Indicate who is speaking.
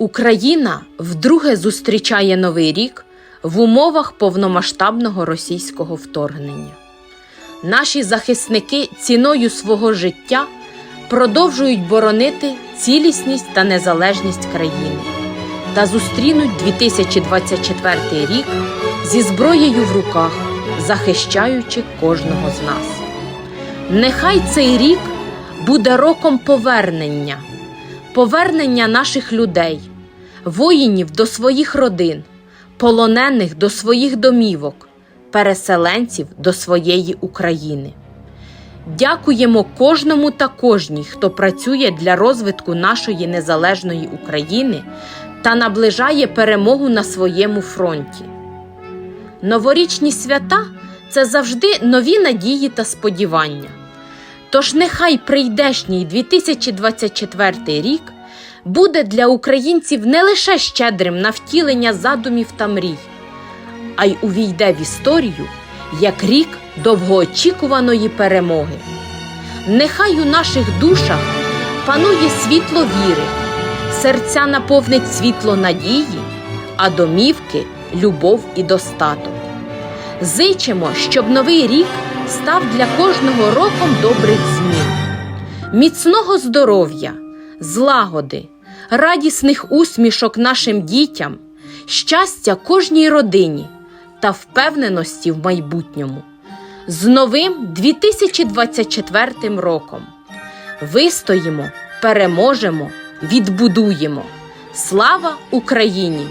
Speaker 1: Україна вдруге зустрічає новий рік в умовах повномасштабного російського вторгнення. Наші захисники ціною свого життя продовжують боронити цілісність та незалежність країни та зустрінуть 2024 рік зі зброєю в руках, захищаючи кожного з нас. Нехай цей рік буде роком повернення, повернення наших людей, воїнів до своїх родин, полонених до своїх домівок, переселенців до своєї України. Дякуємо кожному та кожній, хто працює для розвитку нашої незалежної України та наближає перемогу на своєму фронті. Новорічні свята це завжди нові надії та сподівання. Тож нехай прийдешній 2024 рік буде для українців не лише щедрим на втілення задумів та мрій, а й увійде в історію як рік довгоочікуваної перемоги. Нехай у наших душах панує світло віри, серця наповнить світло надії, а домівки любов і достаток. Зичимо, щоб новий рік став для кожного роком добрих змін, міцного здоров'я, злагоди, радісних усмішок нашим дітям, щастя кожній родині та впевненості в майбутньому. З новим 2024 роком вистоїмо, переможемо, відбудуємо. Слава Україні!